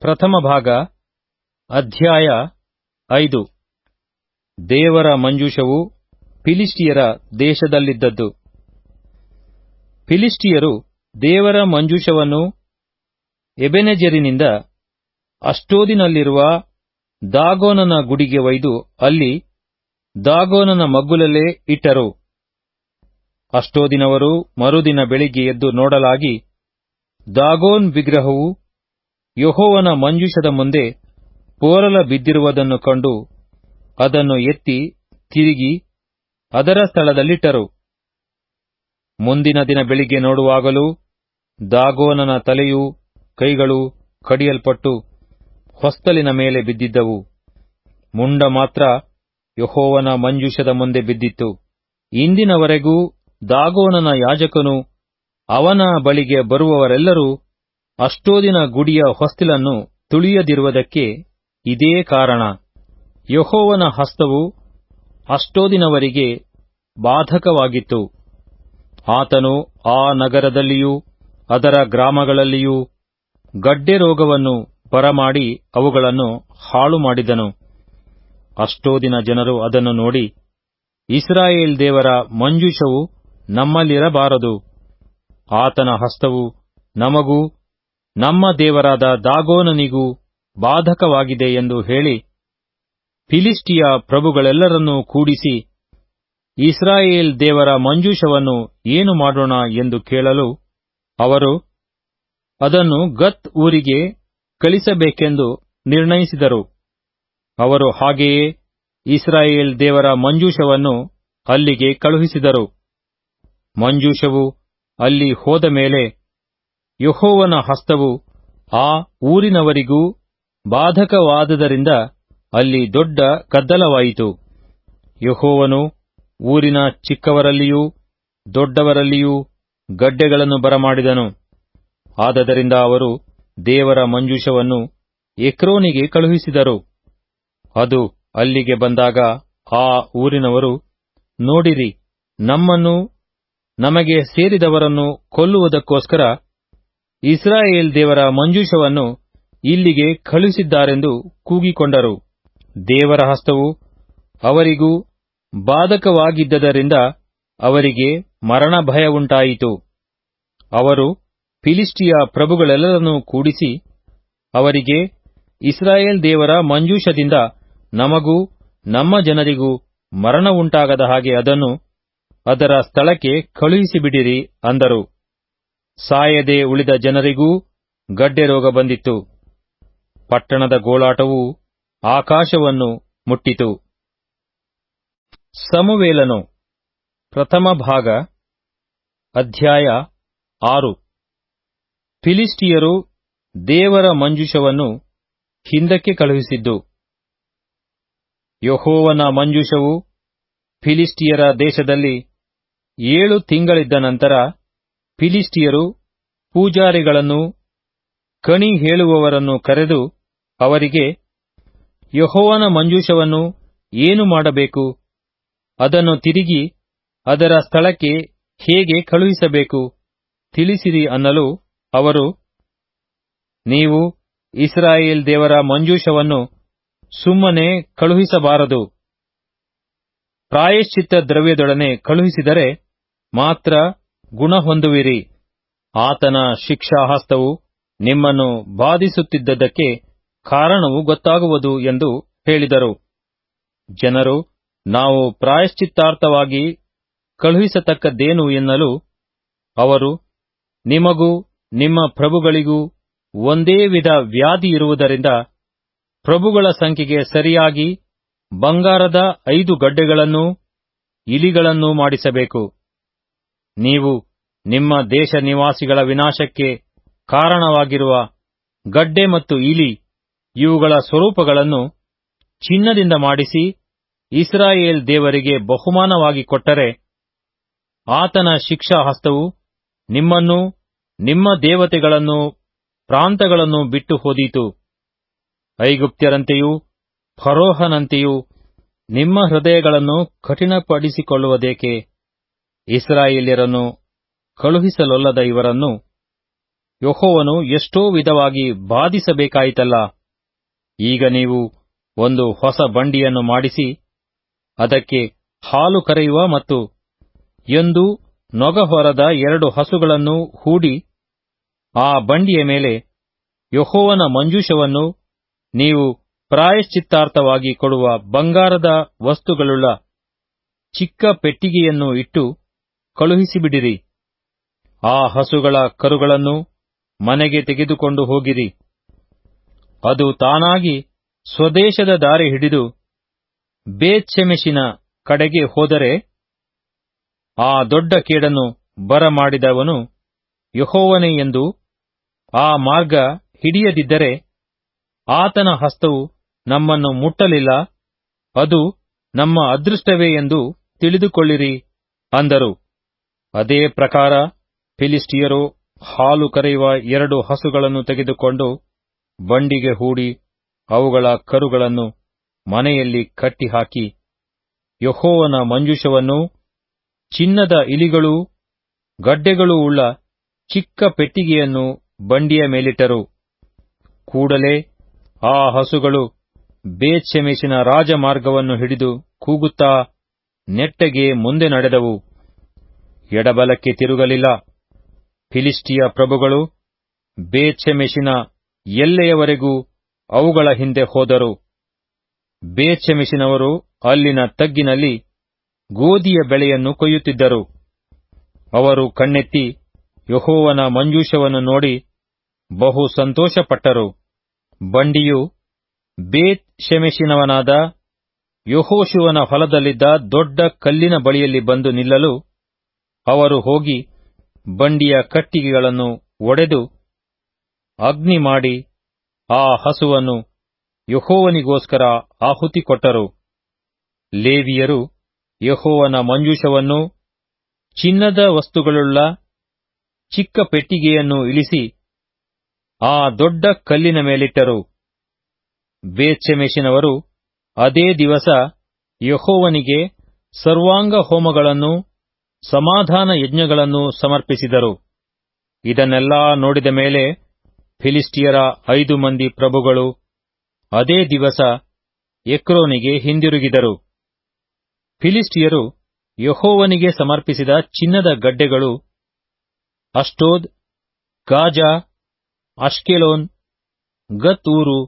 ಪ್ರಥಮ ಭಾಗ, ಅಧ್ಯಾಯ ಐದು. ದೇವರ ಮಂಜೂಷವು ಫಿಲಿಸ್ಟಿಯರ ದೇಶದಲ್ಲಿದ್ದದ್ದು. ಫಿಲಿಸ್ಟಿಯರು ದೇವರ ಮಂಜೂಷವನ್ನು ಎಬೆನೆಜರಿನಿಂದ ಅಷ್ಟೋದಿನಲ್ಲಿರುವ ದಾಗೋನನ ಗುಡಿಗೆ ಒಯ್ದು ಅಲ್ಲಿ ದಾಗೋನನ ಮಗ್ಗುಲಲ್ಲೇ ಇಟ್ಟರು. ಅಷ್ಟೋದಿನವರು ಮರುದಿನ ಬೆಳಿಗ್ಗೆ ಎದ್ದು ನೋಡಲಾಗಿ ದಾಗೋನ್ ವಿಗ್ರಹವು ಯೆಹೋವನ ಮಂಜುಷದ ಮುಂದೆ ಪೋರಲ ಬಿದ್ದಿರುವುದನ್ನು ಕಂಡು ಅದನ್ನು ಎತ್ತಿ ತಿರುಗಿ ಅದರ ಸ್ಥಳದಲ್ಲಿಟ್ಟರು. ಮುಂದಿನ ದಿನ ಬೆಳಿಗ್ಗೆ ನೋಡುವಾಗಲೂ ದಾಗೋನನ ತಲೆಯು ಕೈಗಳು ಕಡಿಯಲ್ಪಟ್ಟು ಹೊಸ್ತಲಿನ ಮೇಲೆ ಬಿದ್ದಿದ್ದವು. ಮುಂಡ ಮಾತ್ರ ಯಹೋವನ ಮಂಜುಷದ ಮುಂದೆ ಬಿದ್ದಿತ್ತು. ಇಂದಿನವರೆಗೂ ದಾಗೋನನ ಯಾಜಕನು ಅವನ ಬಳಿಗೆ ಬರುವವರೆಲ್ಲರೂ ಅಷ್ಟೋದಿನ ಗುಡಿಯ ಹೊಸ್ತಿಲನ್ನು ತುಳಿಯದಿರುವುದಕ್ಕೆ ಇದೇ ಕಾರಣ. ಯಹೋವನ ಹಸ್ತವು ಅಷ್ಟೋದಿನವರಿಗೆ ಬಾಧಕವಾಗಿತ್ತು. ಆತನು ಆ ನಗರದಲ್ಲಿಯೂ ಅದರ ಗ್ರಾಮಗಳಲ್ಲಿಯೂ ಗಡ್ಡೆ ರೋಗವನ್ನು ಬರಮಾಡಿ ಅವುಗಳನ್ನು ಹಾಳು ಮಾಡಿದನು. ಅಷ್ಟೋದಿನ ಜನರು ಅದನ್ನು ನೋಡಿ, ಇಸ್ರಾಯೇಲ್ ದೇವರ ಮಂಜುಷವು ನಮ್ಮಲ್ಲಿರಬಾರದು. ಆತನ ಹಸ್ತವು ನಮಗೂ ನಮ್ಮ ದೇವರಾದ ದಾಗೋನನಿಗೂ ಬಾಧಕವಾಗಿದೆ ಎಂದು ಹೇಳಿ ಫಿಲಿಸ್ಟಿಯ ಪ್ರಭುಗಳೆಲ್ಲರನ್ನೂ ಕೂಡಿಸಿ, ಇಸ್ರಾಯೇಲ್ ದೇವರ ಮಂಜೂಷವನ್ನು ಏನು ಮಾಡೋಣ ಎಂದು ಕೇಳಲು ಅವರು ಅದನ್ನು ಗತ್ ಊರಿಗೆ ಕಳಿಸಬೇಕೆಂದು ನಿರ್ಣಯಿಸಿದರು. ಅವರು ಹಾಗೆಯೇ ಇಸ್ರಾಯೇಲ್ ದೇವರ ಮಂಜೂಷವನ್ನು ಅಲ್ಲಿಗೆ ಕಳುಹಿಸಿದರು. ಮಂಜೂಷವು ಅಲ್ಲಿ ಹೋದ ಮೇಲೆ ಯೆಹೋವನ ಹಸ್ತವು ಆ ಊರಿನವರಿಗೂ ಬಾಧಕವಾದದರಿಂದ ಅಲ್ಲಿ ದೊಡ್ಡ ಕದ್ದಲವಾಯಿತು. ಯೆಹೋವನು ಊರಿನ ಚಿಕ್ಕವರಲ್ಲಿಯೂ ದೊಡ್ಡವರಲ್ಲಿಯೂ ಗಡ್ಡೆಗಳನ್ನು ಬರಮಾಡಿದನು. ಆದದರಿಂದ ಅವರು ದೇವರ ಮಂಜೂಷವನ್ನು ಎಕ್ರೋನಿಗೆ ಕಳುಹಿಸಿದರು. ಅದು ಅಲ್ಲಿಗೆ ಬಂದಾಗ ಆ ಊರಿನವರು, ನೋಡಿರಿ, ನಮ್ಮನ್ನು, ನಮಗೆ ಸೇರಿದವರನ್ನು ಕೊಲ್ಲುವುದಕ್ಕೋಸ್ಕರ ಇಸ್ರಾಯೇಲ್ ದೇವರ ಮಂಜೂಷವನ್ನು ಇಲ್ಲಿಗೆ ಕಳುಹಿಸಿದ್ದಾರೆಂದು ಕೂಗಿಕೊಂಡರು. ದೇವರ ಹಸ್ತವು ಅವರಿಗೂ ಬಾಧಕವಾಗಿದ್ದರಿಂದ ಅವರಿಗೆ ಮರಣ ಭಯ ಉಂಟಾಯಿತು ಅವರು ಫಿಲಿಸ್ಟಿಯ ಪ್ರಭುಗಳೆಲ್ಲರನ್ನೂ ಕೂಡಿಸಿ ಅವರಿಗೆ, ಇಸ್ರಾಯೇಲ್ ದೇವರ ಮಂಜೂಷದಿಂದ ನಮಗೂ ನಮ್ಮ ಜನರಿಗೂ ಮರಣವುಂಟಾಗದ ಹಾಗೆ ಅದನ್ನು ಅದರ ಸ್ಥಳಕ್ಕೆ ಕಳುಹಿಸಿಬಿಡಿರಿ ಅಂದರು. ಸಾಯದೆ ಉಳಿದ ಜನರಿಗೂ ಗಡ್ಡೆ ರೋಗ ಬಂದಿತ್ತು. ಪಟ್ಟಣದ ಗೋಳಾಟವು ಆಕಾಶವನ್ನು ಮುಟ್ಟಿತು. ಸಮುವೇಲನು ಪ್ರಥಮ ಭಾಗ, ಅಧ್ಯಾಯ ಆರು. ಫಿಲಿಸ್ಟಿಯರು ದೇವರ ಮಂಜುಷವನ್ನು ಹಿಂದಕ್ಕೆ ಕಳುಹಿಸಿದ್ದು. ಯಹೋವನ ಮಂಜುಷವು ಫಿಲಿಸ್ಟಿಯರ ದೇಶದಲ್ಲಿ ಏಳು ತಿಂಗಳಿದ್ದ ನಂತರ ಫಿಲಿಸ್ಟಿಯರು ಪೂಜಾರಿಗಳನ್ನು ಕಣಿ ಹೇಳುವವರನ್ನು ಕರೆದು ಅವರಿಗೆ, ಯಹೋವನ ಮಂಜೂಷವನ್ನು ಏನು ಮಾಡಬೇಕು? ಅದನ್ನು ತಿರುಗಿ ಅದರ ಸ್ಥಳಕ್ಕೆ ಹೇಗೆ ಕಳುಹಿಸಬೇಕು? ತಿಳಿಸಿರಿ ಅನ್ನಲು ಅವರು, ನೀವು ಇಸ್ರಾಯೇಲ್ ದೇವರ ಮಂಜೂಷವನ್ನು ಸುಮ್ಮನೆ ಕಳುಹಿಸಬಾರದು. ಪ್ರಾಯಶ್ಚಿತ್ತ ದ್ರವ್ಯದೊಡನೆ ಕಳುಹಿಸಿದರೆ ಮಾತ್ರ ಗುಣ ಹೊಂದುವಿರಿ. ಆತನ ಶಿಕ್ಷಾಹಸ್ತವು ನಿಮ್ಮನ್ನು ಬಾಧಿಸುತ್ತಿದ್ದದಕ್ಕೆ ಕಾರಣವು ಗೊತ್ತಾಗುವುದು ಎಂದು ಹೇಳಿದರು. ಜನರು, ನಾವು ಪ್ರಾಯಶ್ಚಿತ್ತಾರ್ಥವಾಗಿ ಕಳುಹಿಸತಕ್ಕದ್ದೇನು ಎನ್ನಲು ಅವರು, ನಿಮಗೂ ನಿಮ್ಮ ಪ್ರಭುಗಳಿಗೂ ಒಂದೇ ವಿಧ ವ್ಯಾಧಿ ಇರುವುದರಿಂದ ಪ್ರಭುಗಳ ಸಂಖ್ಯೆಗೆ ಸರಿಯಾಗಿ ಬಂಗಾರದ ಐದು ಗಡ್ಡೆಗಳನ್ನೂ ಇಲಿಗಳನ್ನೂ ಮಾಡಿಸಬೇಕು. ನೀವು ನಿಮ್ಮ ದೇಶ ನಿವಾಸಿಗಳ ವಿನಾಶಕ್ಕೆ ಕಾರಣವಾಗಿರುವ ಗಡ್ಡೆ ಮತ್ತು ಇಲಿ ಇವುಗಳ ಸ್ವರೂಪಗಳನ್ನು ಚಿನ್ನದಿಂದ ಮಾಡಿಸಿ ಇಸ್ರಾಯೇಲ್ ದೇವರಿಗೆ ಬಹುಮಾನವಾಗಿ ಕೊಟ್ಟರೆ ಆತನ ಶಿಕ್ಷಾ ಹಸ್ತವು ನಿಮ್ಮನ್ನು, ನಿಮ್ಮ ದೇವತೆಗಳನ್ನು, ಪ್ರಾಂತಗಳನ್ನು ಬಿಟ್ಟು ಹೋದೀತು. ಐಗುಪ್ತ್ಯರಂತೆಯೂ ಫರೋಹನಂತೆಯೂ ನಿಮ್ಮ ಹೃದಯಗಳನ್ನು ಕಠಿಣಪಡಿಸಿಕೊಳ್ಳುವುದೇಕೆ? ಇಸ್ರಾಯೇಲ್ಯರನ್ನು ಕಳುಹಿಸಲೊಲ್ಲದ ಇವರನ್ನು ಯೊಹೋವನು ಎಷ್ಟೋ ವಿಧವಾಗಿ ಬಾಧಿಸಬೇಕಾಯಿತಲ್ಲ. ಈಗ ನೀವು ಒಂದು ಹೊಸ ಬಂಡಿಯನ್ನು ಮಾಡಿಸಿ, ಅದಕ್ಕೆ ಹಾಲು ಕರೆಯುವ ಮತ್ತು ಎಂದು ನೊಗ ಹೊರದ ಎರಡು ಹಸುಗಳನ್ನು ಹೂಡಿ, ಆ ಬಂಡಿಯ ಮೇಲೆ ಯಹೋವನ ಮಂಜೂಷವನ್ನು ನೀವು ಪ್ರಾಯಶ್ಚಿತ್ತಾರ್ಥವಾಗಿ ಕೊಡುವ ಬಂಗಾರದ ವಸ್ತುಗಳುಳ್ಳ ಚಿಕ್ಕ ಪೆಟ್ಟಿಗೆಯನ್ನು ಇಟ್ಟು ಕಳುಹಿಸಿಬಿಡಿರಿ. ಆ ಹಸುಗಳ ಕರುಗಳನ್ನು ಮನೆಗೆ ತೆಗೆದುಕೊಂಡು ಹೋಗಿರಿ. ಅದು ತಾನಾಗಿ ಸ್ವದೇಶದ ದಾರಿ ಹಿಡಿದು ಬೇತ್ಷೆಮೆಷಿನ ಕಡೆಗೆ ಹೋದರೆ ಆ ದೊಡ್ಡ ಕೇಡನ್ನು ಬರಮಾಡಿದವನು ಯಹೋವನೇ ಎಂದು ಆ ಮಾರ್ಗ ಹಿಡಿಯದಿದ್ದರೆ ಆತನ ಹಸ್ತವು ನಮ್ಮನ್ನು ಮುಟ್ಟಲಿಲ್ಲ, ಅದು ನಮ್ಮ ಅದೃಷ್ಟವೇ ಎಂದು ತಿಳಿದುಕೊಳ್ಳಿರಿ ಅಂದರು. ಅದೇ ಪ್ರಕಾರ ಫಿಲಿಸ್ಟಿಯರು ಹಾಲು ಕರೆಯುವ ಎರಡು ಹಸುಗಳನ್ನು ತೆಗೆದುಕೊಂಡು ಬಂಡಿಗೆ ಹೂಡಿ ಅವುಗಳ ಕರುಗಳನ್ನು ಮನೆಯಲ್ಲಿ ಕಟ್ಟಿಹಾಕಿ, ಯಹೋವನ ಮಂಜುಷವನ್ನು ಚಿನ್ನದ ಇಲಿಗಳೂ ಗಡ್ಡೆಗಳೂ ಉಳ್ಳ ಚಿಕ್ಕ ಪೆಟ್ಟಿಗೆಯನ್ನು ಬಂಡಿಯ ಮೇಲಿಟ್ಟರು. ಕೂಡಲೇ ಆ ಹಸುಗಳು ಬೇತ್ಷೆಮೆಷಿನ ರಾಜಮಾರ್ಗವನ್ನು ಹಿಡಿದು ಕೂಗುತ್ತಾ ನೆಟ್ಟಗೆ ಮುಂದೆ ನಡೆದವು. ಎಡಬಲಕ್ಕೆ ತಿರುಗಲಿಲ್ಲ. ಫಿಲಿಸ್ಟಿಯ ಪ್ರಭುಗಳು ಬೇತ್ಷೆಮೆಷಿನ ಎಲ್ಲೆಯವರೆಗೂ ಅವುಗಳ ಹಿಂದೆ ಹೋದರು. ಬೇತ್ಷೆಮೆಷಿನವರು ಅಲ್ಲಿನ ತಗ್ಗಿನಲ್ಲಿ ಗೋಧಿಯ ಬೆಳೆಯನ್ನು ಕೊಯ್ಯುತ್ತಿದ್ದರು. ಅವರು ಕಣ್ಣೆತ್ತಿ ಯಹೋವನ ಮಂಜೂಷವನ್ನು ನೋಡಿ ಬಹು ಸಂತೋಷಪಟ್ಟರು. ಬಂಡಿಯು ಬೇತ್ ಶೆಮೆಶಿನವನಾದ ಯಹೋಶುವನ ಹೊಲದಲ್ಲಿದ್ದ ದೊಡ್ಡ ಕಲ್ಲಿನ ಬಳಿಯಲ್ಲಿ ಬಂದು ನಿಲ್ಲಲು ಅವರು ಹೋಗಿ ಬಂಡಿಯ ಕಟ್ಟಿಗೆಗಳನ್ನು ಒಡೆದು ಅಗ್ನಿ ಮಾಡಿ ಆ ಹಸುವನ್ನು ಯಹೋವನಿಗೋಸ್ಕರ ಆಹುತಿ ಕೊಟ್ಟರು. ಲೇವಿಯರು ಯಹೋವನ ಮಂಜೂಷವನ್ನು, ಚಿನ್ನದ ವಸ್ತುಗಳುಳ್ಳ ಚಿಕ್ಕ ಪೆಟ್ಟಿಗೆಯನ್ನು ಇಳಿಸಿ ಆ ದೊಡ್ಡ ಕಲ್ಲಿನ ಮೇಲಿಟ್ಟರು. ಬೇತ್ಷೆಮೆಷಿನವರು ಅದೇ ದಿವಸ ಯಹೋವನಿಗೆ ಸರ್ವಾಂಗ ಹೋಮಗಳನ್ನು ಸಮಾಧಾನ ಯಜ್ಞಗಳನ್ನು ಸಮರ್ಪಿಸಿದರು. ಇದನ್ನೆಲ್ಲಾ ನೋಡಿದ ಮೇಲೆ ಫಿಲಿಸ್ಟಿಯರ ಐದು ಮಂದಿ ಪ್ರಭುಗಳು ಅದೇ ದಿವಸ ಎಕ್ರೋನಿಗೆ ಹಿಂದಿರುಗಿದರು. ಫಿಲಿಸ್ಟಿಯರು ಯಹೋವನಿಗೆ ಸಮರ್ಪಿಸಿದ ಚಿನ್ನದ ಗಡ್ಡೆಗಳು ಅಷ್ಟೋದ್, ಗಾಜಾ, ಅಷ್ಕೆಲೋನ್, ಗತ್ ಊರು,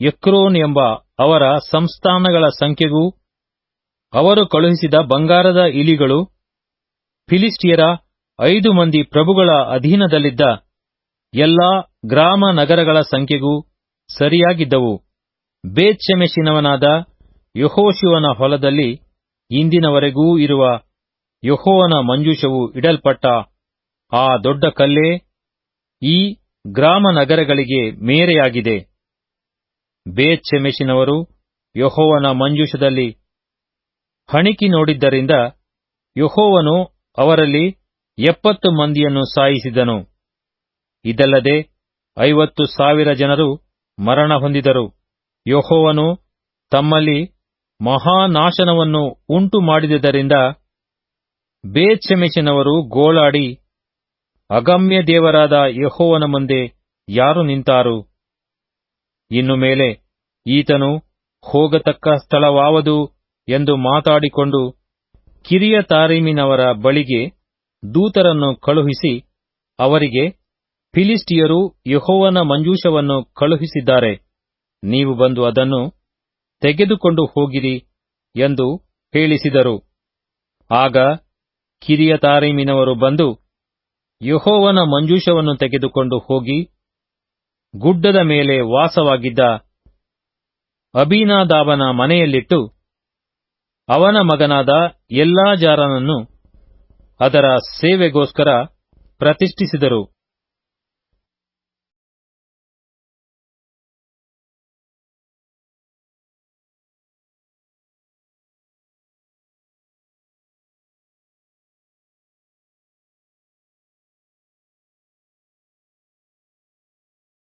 ಎಕ್ರೋನ್ ಎಂಬ ಅವರ ಸಂಸ್ಥಾನಗಳ ಸಂಖ್ಯೆಗೂ ಅವರು ಕಳುಹಿಸಿದ ಬಂಗಾರದ ಇಲಿಗಳು ಫಿಲಿಸ್ಟಿಯರ ಐದು ಮಂದಿ ಪ್ರಭುಗಳ ಅಧೀನದಲ್ಲಿದ್ದ ಎಲ್ಲಾ ಗ್ರಾಮ ನಗರಗಳ ಸಂಖ್ಯೆಗೂ ಸರಿಯಾಗಿದ್ದವು. ಬೇತ್ಷೆಮೆಷಿನವನಾದ ಯಹೋಶಿವನ ಹೊಲದಲ್ಲಿ ಇಂದಿನವರೆಗೂ ಇರುವ ಯಹೋವನ ಮಂಜೂಷವು ಇಡಲ್ಪಟ್ಟ ಆ ದೊಡ್ಡ ಕಲ್ಲೇ ಈ ಗ್ರಾಮ ನಗರಗಳಿಗೆ ಮೇರೆಯಾಗಿದೆ. ಬೇತ್ಷೆಮೆಷಿನವರು ಯಹೋವನ ಮಂಜೂಷದಲ್ಲಿ ಹಣಿಕಿ ನೋಡಿದ್ದರಿಂದ ಯೆಹೋವನು ಅವರಲ್ಲಿ ಎಪ್ಪತ್ತು ಮಂದಿಯನ್ನು ಸಾಯಿಸಿದನು. ಇದಲ್ಲದೆ ಐವತ್ತು ಸಾವಿರ ಜನರು ಮರಣ ಹೊಂದಿದರು. ಯೋಹೋವನು ತಮ್ಮಲ್ಲಿ ಮಹಾನಾಶನವನ್ನು ಉಂಟು ಮಾಡಿದುದರಿಂದ ಬೇತ್ಷೆಮೆಷಿನವರು ಗೋಳಾಡಿ ಅಗಮ್ಯ ದೇವರಾದ ಯಹೋವನ ಮುಂದೆ ಯಾರು ನಿಂತಾರು? ಇನ್ನು ಮೇಲೆ ಈತನು ಹೋಗತಕ್ಕ ಸ್ಥಳವಾವದು ಎಂದು ಮಾತಾಡಿಕೊಂಡು ಕಿರಿಯ ತಾರೀಮಿನವರ ಬಳಿಗೆ ದೂತರನ್ನು ಕಳುಹಿಸಿ ಅವರಿಗೆ ಫಿಲಿಸ್ಟಿಯರು ಯಹೋವನ ಮಂಜೂಷವನ್ನು ಕಳುಹಿಸಿದ್ದಾರೆ. ನೀವು ಬಂದು ಅದನ್ನು ತೆಗೆದುಕೊಂಡು ಹೋಗಿರಿ ಎಂದು ಹೇಳಿಸಿದರು. ಆಗ ಕಿರಿಯ ತಾರೀಮಿನವರು ಬಂದು ಯೆಹೋವನ ಮಂಜೂಷವನ್ನು ತೆಗೆದುಕೊಂಡು ಹೋಗಿ ಗುಡ್ಡದ ಮೇಲೆ ವಾಸವಾಗಿದ್ದ ಅಬೀನಾದಾಬನ ಮನೆಯಲ್ಲಿಟ್ಟು ಅವನ ಮಗನಾದ ಎಲ್ಲಾಜಾರನನ್ನು ಅದರ ಸೇವೆಗೋಸ್ಕರ ಪ್ರತಿಷ್ಠಿಸಿದರು.